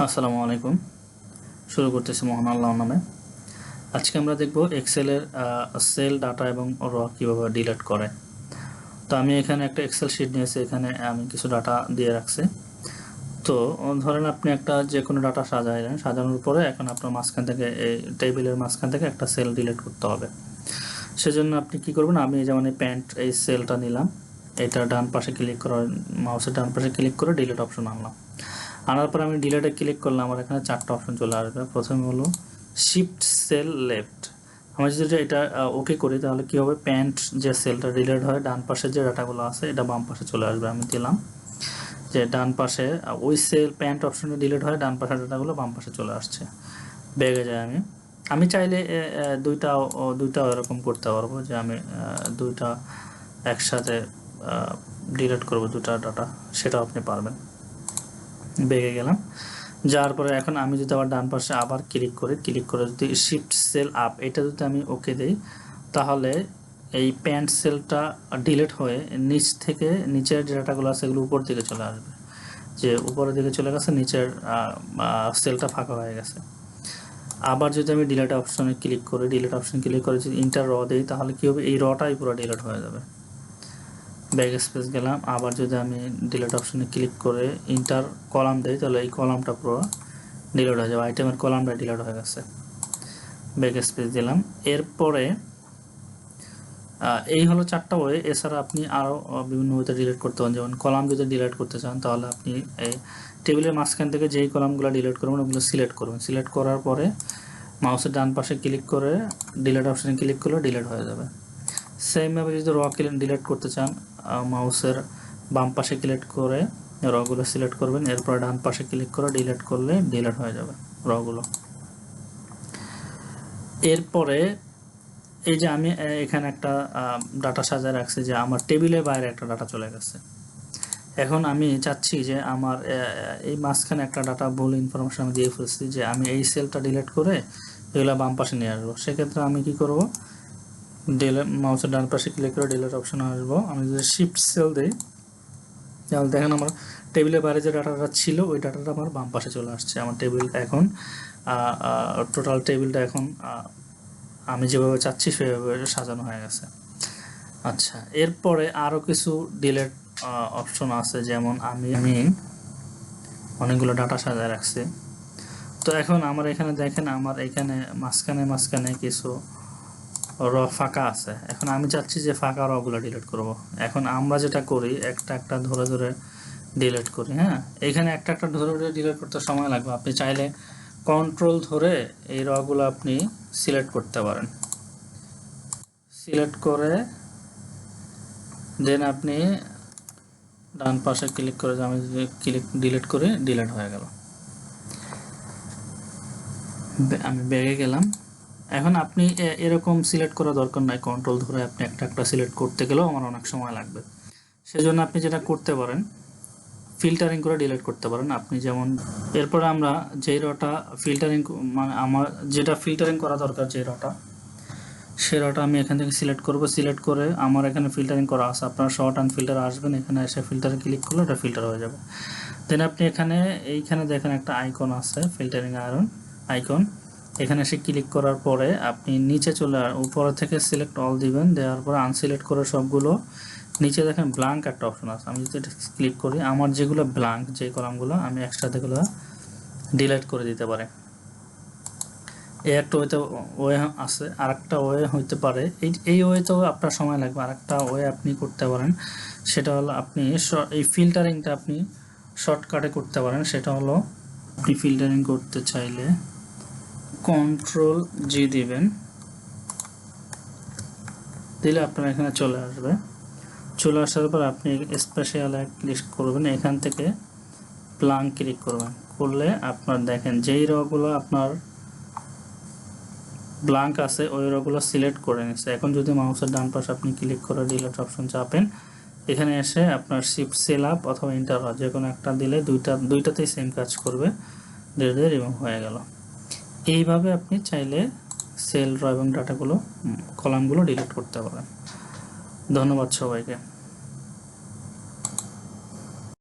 আসসালামু আলাইকুম। শুরু করতেছি মোহন আল্লাহ নামে। আজকে আমরা দেখব এক্সেলের সেল ডাটা এবং র কীভাবে ডিলিট করে। তো আমি এখানে একটা এক্সেল শিট নিয়েছি, এখানে আমি কিছু ডাটা দিয়ে রাখছি। তো, ধরেন আপনি একটা যে কোনো ডাটা সাজাইলেন সাজানোর পরে এখন আপনার মাঝখান থেকে, এই টেবিলের মাঝখান থেকে একটা সেল ডিলিট করতে হবে। সেজন্য আপনি কি করবেন, আমি যেমন এই প্যান্ট এই সেলটা নিলাম, এটা ডান পাশে ক্লিক করে মাউসের ডান পাশে ক্লিক করে ডিলিট অপশন আনলাম। আনার পর আমি ডিলেটে ক্লিক করলাম আমার এখানে চারটা অপশন চলে আসবে। প্রথমে হলো শিফট সেল লেফট আমি যদি এটা ওকে করি, তাহলে কী হবে? প্যান্ট যে সেলটা ডিলেট হয়, ডান পাশে যে ডাটাগুলো আছে, এটা বাম পাশে চলে আসবে। আমি দিলাম যে ডান পাশে ওই সেল প্যান্ট অপশনে ডিলেট হয়, ডান পাশের ডাটাগুলো বাম পাশে চলে আসছে। বেগে যায় আমি। আমি চাইলে দুইটা দুইটাও এরকম করতে পারব যে আমি দুইটা একসাথে ডিলেট করব দুটা ডাটা সেটাও আপনি পারবেন। বেগে গেলাম। যাওয়ার পরে এখন আমি যদি আবার ডান পাশে আবার ক্লিক করি ক্লিক করে যদি শিফট সেল আপ এটা যদি আমি ওকে দিই, তাহলে এই প্যান্ট সেলটা ডিলেট হয়ে নিচ থেকে নিচের যে ডাটাগুলো আছে সেগুলো উপর দিকে চলে আসবে। যে উপরের দিকে চলে গেছে, নিচের সেলটা ফাঁকা হয়ে গেছে। আবার যদি আমি ডিলেট অপশনে ক্লিক করি ডিলেট অপশন ক্লিক করে যদি ইন্টার র দিই, তাহলে কী হবে? এই রটাই পুরো ডিলেট হয়ে যাবে। ব্যাক স্পেস গেলাম। আবার যদি আমি ডিলেট অপশনে ক্লিক করে ইন্টার কলাম দিই, তাহলে এই কলামটা পুরো ডিলেট হয়ে যাবে। আইটেমের কলামটা ডিলেট হয়ে গেছে। ব্যাক স্পেস দিলাম। এরপরে এই হলো চারটা ওয়ে এছাড়া আপনি আরও বিভিন্ন ওয়েতে ডিলিট করতে পারেন। যেমন কলাম যদি ডিলেট করতে চান, তাহলে আপনি এই টেবিলের মাঝখান থেকে যেই কলামগুলো ডিলেট করবেন, ওগুলো সিলেক্ট করবেন। সিলেক্ট করার পরে মাউসের ডান পাশে ক্লিক করে ডিলেট অপশানে ক্লিক করলে ডিলেট হয়ে যাবে। সেমভাবে যদি র ডিলিট করতে চান মাউসের বাম পাশে ক্লিক করে রগুলো সিলেক্ট করবেন, এরপর ডান পাশে ক্লিক করে ডিলিট করলে ডিলিট হয়ে যাবে রগুলো এরপরে এই যে আমি এখানে একটা ডাটা সাজায় রাখছি যে আমার টেবিলের বাইরে একটা ডাটা চলে গেছে। এখন আমি চাচ্ছি যে আমার এই মাঝখানে একটা ডাটা ভুল ইনফরমেশন আমি দিয়ে ফেলছি যে আমি এই সেলটা ডিলেট করে এগুলো বাম পাশে নিয়ে আসব। সেক্ষেত্রে আমি কি করব? ডিলেট মাউসের ডান পাশে ক্লিক করে ডিলেট অপশন আসব। আমি যদি শিফট সেল দিই, তাহলে দেখেন আমার টেবিলের বাইরে যে ডাটাটা ছিল, ওই ডাটাটা আমার বাম পাশে চলে আসছে। আমার টেবিলটা এখন টোটাল টেবিলটা এখন আমি যেভাবে চাচ্ছি সেভাবে সাজানো হয়ে গেছে। আচ্ছা এরপরে আরও কিছু ডিলেট অপশন আছে। যেমন আমি আমি অনেকগুলো ডাটা সাজায় রাখছি। তো এখন আমার এখানে দেখেন, আমার এখানে মাঝখানে মাঝখানে কিছু র ফাঁকা আছে। এখন আমি চাচ্ছি যে ফাঁকা রগুলো ডিলিট করব। এখন আমরা যেটা করি, একটা একটা ধরে ধরে ডিলিট করি হ্যাঁ? এখানে একটা একটা ধরে ধরে ডিলিট করতে সময় লাগবে। আপনি চাইলে কন্ট্রোল ধরে এই রগুলো আপনি সিলেক্ট করতে পারেন। সিলেক্ট করে দেন আপনি ডান পাশে ক্লিক করে আমি ক্লিক ডিলিট করে ডিলিট হয়ে গেল। আমি ব্যাগে গেলাম। এখন আপনি এরকম সিলেক্ট করা দরকার নাই কন্ট্রোল ধরে আপনি একটা একটা সিলেক্ট করতে গেলেও আমার অনেক সময় লাগবে। সেজন্য আপনি যেটা করতে পারেন ফিল্টারিং করে ডিলিট করতে পারেন। আপনি যেমন, এরপরে আমরা যেই রটা ফিল্টারিং মানে আমার যেটা ফিল্টারিং করা দরকার যে রটা সে রটা আমি এখান থেকে সিলেক্ট করব। সিলেক্ট করে আমার এখানে ফিল্টারিং করা আছে। আপনার শর্ট অ্যান্ড ফিল্টার আসবেন, এখানে এসে ফিল্টারে ক্লিক করলে ওটা ফিল্টার হয়ে যাবে। দেন আপনি এখানে, এইখানে দেখেন একটা আইকন আছে ফিল্টারিং আয়রন আইকন এখানে এসে ক্লিক করার পরে আপনি নিচে চলে উপরে থেকে সিলেক্ট অল দিবেন, দেওয়ার পরে আনসিলেক্ট করে সবগুলো। নিচে দেখেন ব্লাঙ্ক একটা অপশন আছে। আমি যদি ক্লিক করি, আমার যেগুলো ব্লাঙ্ক যে কলামগুলো, আমি একসাথে গুলো ডিলিট করে দিতে পারে। এই একটা ওয়েতে ওয়ে আছে আর একটা ওয়ে হইতে পারে। এই এই ওয়েতেও আপনার সময় লাগবে। আর একটা ওয়ে আপনি করতে পারেন। সেটা হলো আপনি এই ফিল্টারিংটা আপনি শর্টকাটে করতে পারেন। সেটা হলো আপনি ফিল্টারিং করতে চাইলে কন্ট্রোল জি দিবেন। দিলে আপনার এখানে চলে আসবে। চলে আসার পর আপনি স্পেশাল ক্লিক করবেন। এখান থেকে প্লাং ক্লিক করবেন। করলে আপনার দেখেন যেই রগুলো আপনার ব্লাঙ্ক আছে, ওই রগুলো সিলেক্ট করে নিচ্ছে। এখন যদি মাউসের ডান পাশে আপনি ক্লিক করে ডিলিট অপশন চাপেন, এখানে এসে আপনার শিফট সেল আপ অথবা ইন্টার যে কোনো একটা দিলে দুইটা, দুইটাতেই সেম কাজ করবে। ধীরে ধীরে রিমুভ হয়ে গেল। এইভাবে আপনি চাইলে সেল র এবং ডাটাগুলো কলামগুলো ডিলিট করতে পারেন। ধন্যবাদ সবাইকে।